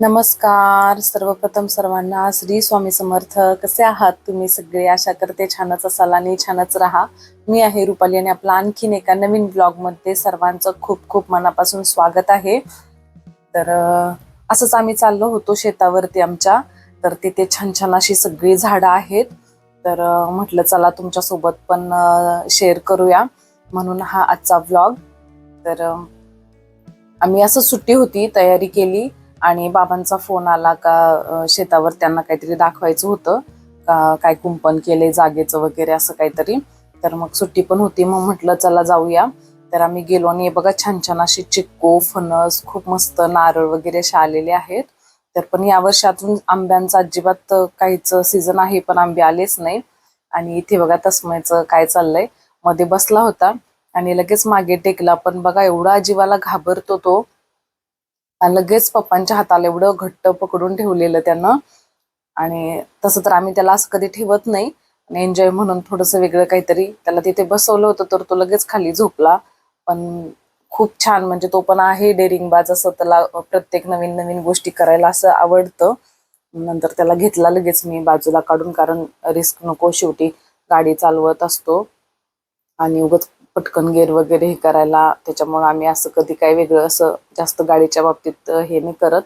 नमस्कार सर्वप्रथम सर्वांना श्री स्वामी समर्थ. कसे आहात तुम्ही सगळे? आशा करते छानच असाल आणि छानच राहा. मी आहे रुपाली आणि आपला आणखीन एका नवीन ब्लॉगमध्ये सर्वांचं खूप खूप मनापासून स्वागत आहे. तर असंच आम्ही चाललो होतो शेतावरती आमच्या. तर तिथे छान छान अशी सगळी झाडं आहेत. तर म्हटलं चला तुमच्यासोबत पण शेअर करूया म्हणून हा आजचा ब्लॉग तर आम्ही असं सुट्टी होती तयारी केली. आणि बाबांचा फोन आला का शेतावर त्यांना काहीतरी दाखवायचं होतं का काय कुंपण केले जागेचं वगैरे असं काहीतरी. तर मग सुट्टी पण होती मग म्हटलं चला जाऊया. तर आम्ही गेलो आणि बघा छान छान अशी चिक्कू फणस खूप मस्त नारळ वगैरे असे आलेले आहेत. तर पण या वर्षातून आंब्यांचा अजिबात काहीच सीझन आहे पण आंबे आलेच नाही आणि इथे बघा तस्मयचं काय चाललंय. मध्ये बसला होता आणि लगेच मागे टेकला. पण बघा एवढा जीवाला घाबरतो तो. लगेच पप्पांच्या हाताला एवढं घट्ट पकडून ठेवलेलं त्यानं. आणि तसं तर आम्ही त्याला असं कधी ठेवत नाही. आणि एन्जॉय म्हणून थोडंसं वेगळं काहीतरी त्याला तिथे बसवलं होतं तर तो लगेच खाली झोपला. पण खूप छान म्हणजे तो पण आहे डेरिंगबाज असं त्याला प्रत्येक नवीन नवीन गोष्टी करायला असं आवडतं. नंतर त्याला घेतला लगेच मी बाजूला काढून कारण रिस्क नको शेवटी गाडी चालवत असतो. आणि उगाच पटकन गेअर वगैरे हे करायला त्याच्यामुळे आम्ही असं कधी काही वेगळं असं जास्त गाडीच्या बाबतीत हे नाही करत.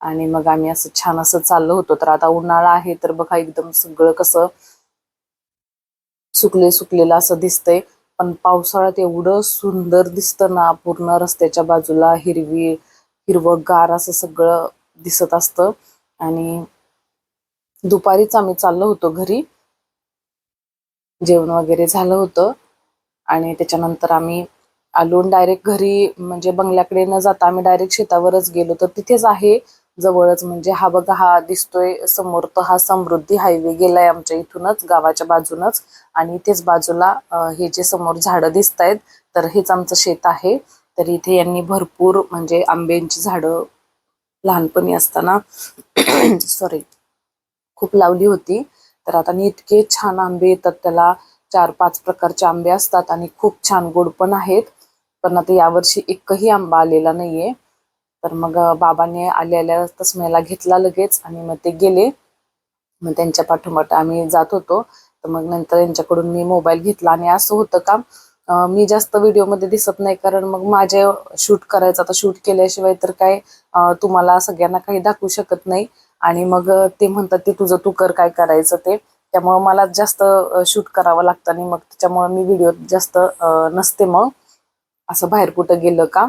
आणि मग आम्ही असं छान असं चाललो होतो. तर आता उन्हाळा आहे तर बघा एकदम सगळं कसं सुकले सुकलेलं असं दिसतंय. पण पावसाळ्यात एवढं सुंदर दिसतं ना पूर्ण रस्त्याच्या बाजूला हिरवी हिरवगार असं सगळं दिसत असतं. आणि दुपारीच आम्ही चाललो होतो घरी. जेवण वगैरे झालं होतं. आणि त्याच्यानंतर आम्ही आलून डायरेक्ट घरी म्हणजे बंगल्याकडे न जाता आम्ही डायरेक्ट शेतावरच गेलो. तर तिथेच आहे जवळच म्हणजे हा बघा हा दिसतोय समोर तर हा समृद्धी हायवे गेलाय आमच्या इथूनच गावाच्या बाजूनच. आणि इथेच बाजूला हे जे समोर झाडं दिसत आहेत तर हेच आमचं शेत आहे. तर इथे यांनी भरपूर म्हणजे आंब्यांची झाडं लहानपणी असताना सॉरी खूप लावली होती. तर आता इतके छान आंबे येतात त्याला. चार पाच प्रकारचे आंबे असतात आणि खूप छान गोड पण आहेत. पण आता यावर्षी एकही आंबा आलेला नाहीये. तर मग बाबाने आल्या आल्या तस्मेला घेतला लगेच आणि मग ते गेले. मग त्यांच्या पाठोपाठ आम्ही जात होतो. तर मग नंतर यांच्याकडून मी मोबाईल घेतला आणि असं होतं का मी जास्त व्हिडिओमध्ये दिसत नाही कारण मग माझे शूट करायचं आता शूट केल्याशिवाय तर काय तुम्हाला सगळ्यांना काही दाखवू शकत नाही. आणि मग ते म्हणतात ते तुझं तू कर काय करायचं ते. त्यामुळं मला जास्त शूट करावं लागतं आणि मग त्याच्यामुळं मी व्हिडिओ जास्त नसते मग. असं बाहेर कुठं गेलं का?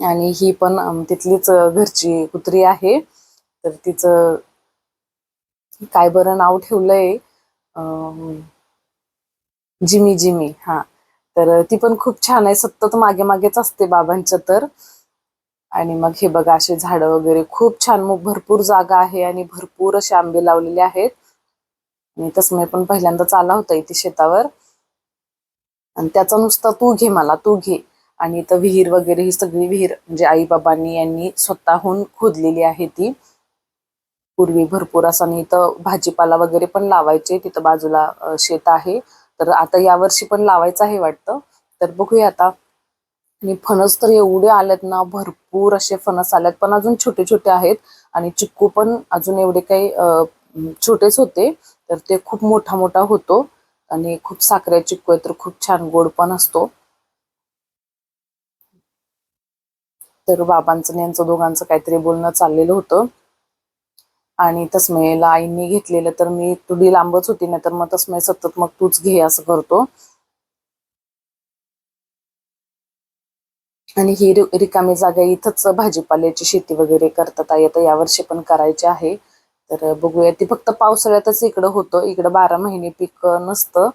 आणि ही पण तिथलीच घरची कुत्री आहे. तर तिचं काय बरं नाव ठेवलंय? जिमी जिमी हा. तर ती पण खूप छान आहे. सतत मागे मागेच असते बाबांच्या तर. आणि मग हे बघा असे झाडं वगैरे खूप छान मग भरपूर जागा आहे आणि भरपूर असे आंबे लावलेले आहेत. आणि तसं पण पहिल्यांदाच आला होता इथे शेतावर. आणि त्याचा नुसता तू घे मला तू घे. आणि इथं विहीर वगैरे ही सगळी विहीर म्हणजे आई बाबांनी यांनी स्वतःहून खोदलेली आहे ती. पूर्वी भरपूर असं आणि इथं भाजीपाला वगैरे पण लावायचे तिथं बाजूला शेत आहे. तर आता यावर्षी पण लावायचं आहे वाटतं. तर बघूया आता. आणि फणस तर एवढे आलेत ना भरपूर असे फणस आलेत. पण अजून छोटे छोटे आहेत. आणि चिक्कू पण अजून एवढे काही छोटेच होते. तर ते खूप मोठा मोठा होतो आणि खूप साखऱ्या चिक्कू तर खूप छान गोड पण असतो. तर बाबांचं आणि यांचं दोघांचं काहीतरी बोलणं चाललेलं होतं. आणि तस्मयला आईंनी घेतलेलं तर मी तुडी लांबच होती नाही तर मग तस्मय सतत मग तूच घे असं करतो. आणि ही रिकामी जागा इथंच भाजीपाल्याची शेती वगैरे करतात आई आता यावर्षी पण करायची आहे. तर बघूया. ती फक्त पावसाळ्यातच इकडं होतं. इकडं बारा महिने पीक नसतं.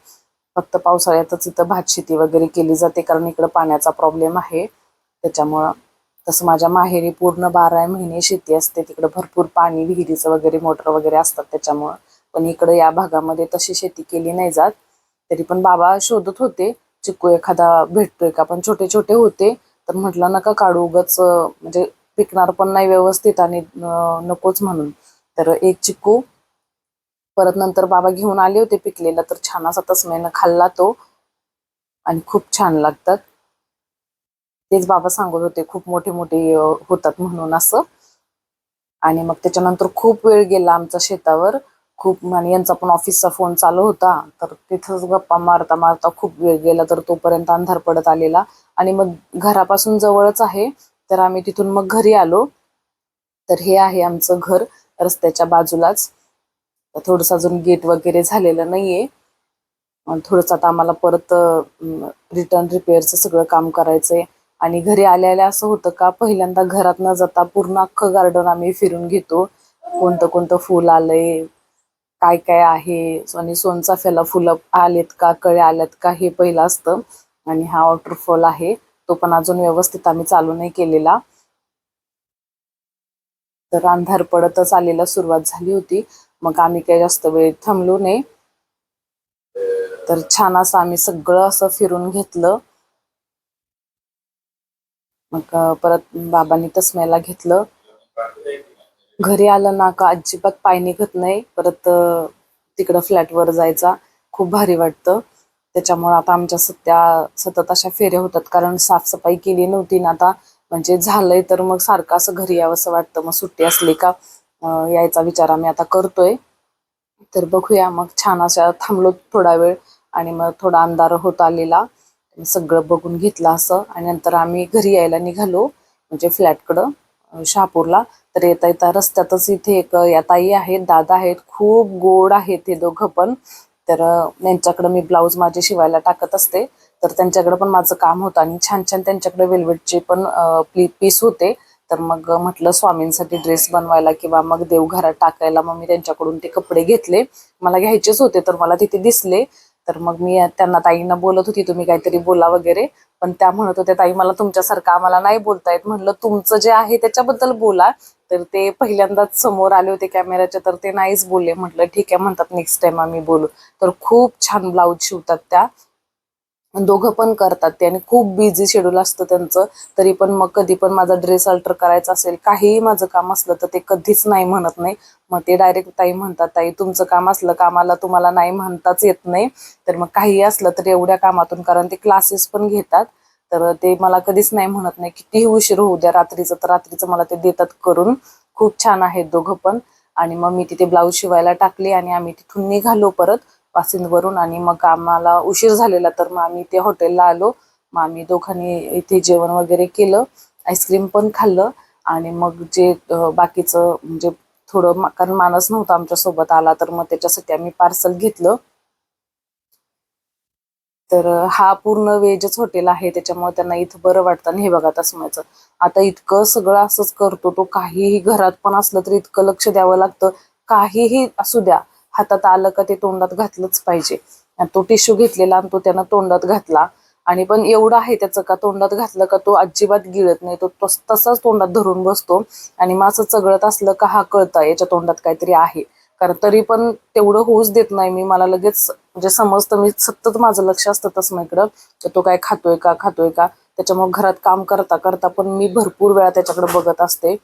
फक्त पावसाळ्यातच इथं भात शेती वगैरे केली जाते कारण इकडं पाण्याचा प्रॉब्लेम आहे. त्याच्यामुळं तसं माझ्या माहेरी पूर्ण बारा महिने शेती असते. तिकडं भरपूर पाणी विहिरीचं वगैरे मोटर वगैरे असतात. त्याच्यामुळं पण इकडं या भागामध्ये तशी शेती केली नाही जात. तरी पण बाबा शोधत होते. चिकू एखादा भेटतोय का? पण छोटे छोटे होते. तर म्हटलं नका काढू उगच म्हणजे पिकणार पण नाही व्यवस्थित आणि नकोच म्हणून. तर एक चिक्कू परत नंतर बाबा घेऊन आले होते पिकलेला तर छान असा तसमेनं खाल्ला तो. आणि खूप छान लागतात. तेच बाबा सांगत होते खूप मोठे मोठे होतात म्हणून असं. आणि मग त्याच्यानंतर खूप वेळ गेला आमचा शेतावर. खूप आणि यांचा पण ऑफिसचा फोन चालू होता. तर तिथंच गप्पा मारता मारता खूप वेळ गेला तर तोपर्यंत अंधार पडत आलेला. आणि मग घरापासून जवळच आहे. तर आम्ही तिथून मग घरी आलो. तर हे आहे आमचं घर. रस्त्याच्या बाजूलाच. थोडस अजून गेट वगैरे झालेलं नाहीये. थोडस थोडंसं आता आम्हाला परत रिटर्न रिपेअरचं सगळं काम करायचंय. आणि घरी आल्याला असं होतं का पहिल्यांदा घरात न जाता पूर्ण अख्खं गार्डन आम्ही फिरून घेतो. कोणतं कोणतं फुल आलंय काय काय आहे आणि सोनचाफ्याला फुलं आलेत का कळे आल्यात का हे पहिलं असतं. आणि हा वॉटरफॉल आहे तो पण अजून व्यवस्थित आम्ही चालू नाही केलेला. तर अंधार पडतच आलेला सुरुवात झाली होती. मग आम्ही काही जास्त वेळ थांबलो नाही. तर छान असं आम्ही सगळं असं फिरून घेतलं. मग परत बाबांनी तसम्याला घेतलं. घरी आलं ना का अजिबात पाय निघत नाही. परत तिकडं फ्लॅटवर जायचा. खूप भारी वाटतं. त्याच्यामुळे आता आमच्या सत्या सतत अशा फेऱ्या होतात. कारण साफसफाई केली नव्हती ना आता. म्हणजे झालंय तर मग सारखं असं घरी यावंसं वाटतं. मग सुट्टी असली का यायचा विचार आम्ही आता करतोय. तर बघूया मग छान अशा थांबलो थोडा वेळ आणि मग थोडा अंधार होत आलेला. सगळं बघून घेतलं असं आणि नंतर आम्ही घरी यायला निघालो म्हणजे फ्लॅटकडं शहापूरला. तर येता येता रस्त्यातच इथे एक या ताई आहेत दादा आहेत खूप गोड आहेत हे दोघं पण. तर यांच्याकडं मी ब्लाऊज माझे शिवायला टाकत असते. तर त्यांच्याकडे पण माझं काम होतं आणि छान छान त्यांच्याकडे वेलवेटचे पण पीस होते. तर मग म्हटलं स्वामींसाठी ड्रेस बनवायला किंवा मग देवघरात टाकायला. मग मी त्यांच्याकडून ते कपडे घेतले. मला घ्यायचेच होते तर मला तिथे दिसले. तर मग मी त्यांना ताईंना बोलत होती तुम्ही काहीतरी बोला वगैरे. पण त्या म्हणत होत्या ताई मला तुमच्यासारखं आम्हाला नाही बोलता येत. म्हटलं तुमचं जे आहे त्याच्याबद्दल बोला. तर ते पहिल्यांदाच समोर आले होते कॅमेऱ्याच्या तर ते नाहीच बोलले. म्हटलं ठीक आहे म्हणतात नेक्स्ट टाइम आम्ही बोलू. तर खूप छान ब्लाऊज शिवतात त्या. दोघं पण करतात ते. आणि खूप बिझी शेड्यूल असतं त्यांचं. तरी पण मग कधी पण माझा ड्रेस अल्टर करायचा असेल काहीही माझं काम असलं तर ते कधीच नाही म्हणत नाही. मग ते डायरेक्ट ताई म्हणतात ताई तुमचं काम असलं कामाला तुम्हाला नाही म्हणताच येत नाही. तर मग काही असलं तर एवढ्या कामातून. कारण ते क्लासेस पण घेतात. तर ते मला कधीच नाही म्हणत नाही कितीही उशीर होऊ द्या रात्रीचं तर रात्रीचं मला ते देतात करून. खूप छान आहेत दोघं पण. आणि मग मी तिथे ब्लाऊज शिवायला टाकले आणि आम्ही तिथून निघालो परत. वासिंदवरून आणि मग आम्हाला उशीर झालेला तर मग आम्ही ते हॉटेलला आलो. मग आम्ही दोघांनी इथे जेवण वगैरे केलं आईस्क्रीम पण खाल्लं आणि मग जे बाकीचं म्हणजे थोडं कारण माणस नव्हता आमच्यासोबत आला तर मग त्याच्यासाठी आम्ही पार्सल घेतलं. तर हा पूर्ण वेजच हॉटेल आहे त्याच्यामुळे त्यांना इथं बरं वाटतं आणि हे बघा तसमायचं. आता इतकं सगळं असंच करतो तो काहीही घरात पण असलं तरी इतकं लक्ष द्यावं लागतं. काहीही असू द्या हातात आलं का ते तोंडात घातलंच पाहिजे. आणि तो टिश्यू घेतलेला आणि तो त्यानं तोंडात घातला. आणि पण एवढं आहे त्याचं का तोंडात घातलं का तो अजिबात गिळत नाही. तो तस- तसाच तोंडात धरून बसतो. आणि मग असं चगळत असलं का हा कळतं याच्या तोंडात काहीतरी आहे. कारण तरी पण तेवढं होऊच देत नाही. मी मला लगेच म्हणजे समजतं मी सतत माझं लक्ष असतं तसं इकडं. तर तो काय खातोय का खातोय का? त्याच्यामुळे घरात काम करता करता पण मी भरपूर वेळा त्याच्याकडे बघत असते.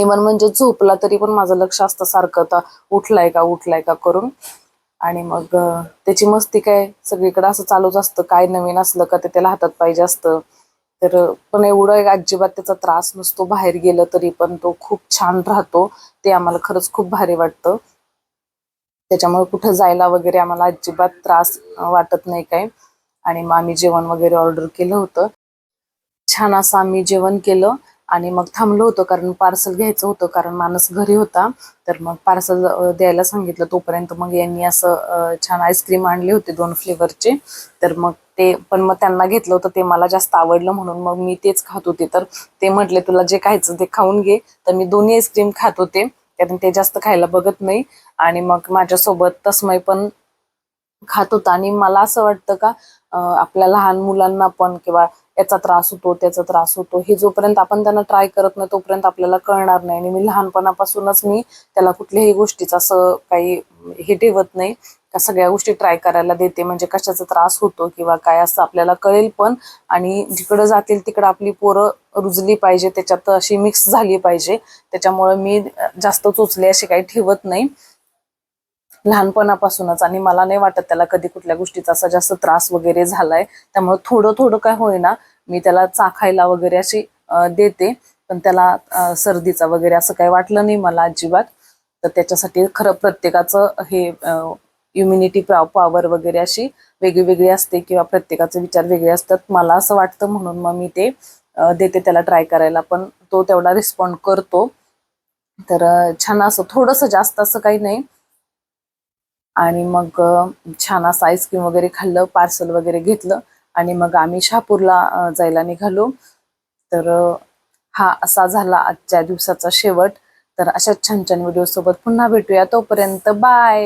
इव्हन म्हणजे झोपला तरी पण माझं लक्ष असतं सारखं आता उठलाय का उठलाय का करून. आणि मग त्याची मस्ती काय सगळीकडे असं चालूच असतं. काय नवीन असलं का ते त्याला हातात पाहिजे असतं. तर पण एवढं एक अजिबात त्याचा त्रास नसतो. बाहेर गेलं तरी पण तो खूप छान राहतो. ते आम्हाला खरंच खूप भारी वाटतं. त्याच्यामुळे कुठं जायला वगैरे आम्हाला अजिबात त्रास वाटत नाही काय. आणि मग आम्ही जेवण वगैरे ऑर्डर केलं होतं. छान असं आम्ही जेवण केलं. आणि मग थांबलो होतो कारण पार्सल घ्यायचं होतं कारण माणूस घरी होता. तर मग पार्सल द्यायला सांगितलं तोपर्यंत मग यांनी असं छान आईस्क्रीम आणले होते दोन फ्लेवरचे. तर मग ते पण मग त्यांना घेतलं होतं ते मला जास्त आवडलं म्हणून मग मी तेच खात होते. तर ते म्हटले तुला जे खायचं ते खाऊन घे. तर मी दोन्ही आईस्क्रीम खात होते कारण ते जास्त खायला बघत नाही. आणि मग माझ्यासोबत तस्मय पण खात होता. आणि मला असं वाटतं का आपल्या लहान मुलांना पण किंवा याचा त्रास होतो त्याचा त्रास होतो. हे जोपर्यंत आपण त्यांना ट्राय करत नाही तोपर्यंत आपल्याला कळणार नाही. आणि मी लहानपणापासूनच मी त्याला कुठल्याही गोष्टीचं असं काही हे ठेवत नाही. का सगळ्या गोष्टी ट्राय करायला देते. म्हणजे कशाचा त्रास होतो किंवा काय असं आपल्याला कळेल पण. आणि जिकडं जातील तिकडं आपली पोरं रुजली पाहिजे. त्याच्यात अशी मिक्स झाली पाहिजे. त्याच्यामुळे मी जास्त चोचले असे काही ठेवत नाही. लहानपणापासूनच. आणि मला नाही वाटत त्याला कधी कुठल्या गोष्टीचा असा जास्त त्रास वगैरे झालाय. त्यामुळे थोडं थोडं काय होईना मी त्याला चाखायला वगैरे अशी देते. पण त्याला सर्दीचा वगैरे असं काही वाटलं नाही मला अजिबात. तर त्याच्यासाठी खरं प्रत्येकाचं हे इम्युनिटी पॉवर वगैरे अशी वेगळी वेगळी असते किंवा प्रत्येकाचे विचार वेगळे असतात. मला असं वाटतं म्हणून मग मी ते देते त्याला ट्राय करायला. पण तो तेवढा रिस्पॉन्ड करतो. तर छान असं थोडंसं जास्त असं काही नाही. आणि मग छान असं आईस्क्रीम वगैरे खाल्लं पार्सल वगैरे घेतलं आणि मग आम्ही शहापूरला जायला निघालो. तर हा असा झाला आजच्या दिवसाचा शेवट. तर अशाच छान छान व्हिडिओ सोबत पुन्हा भेटूया. तोपर्यंत बाय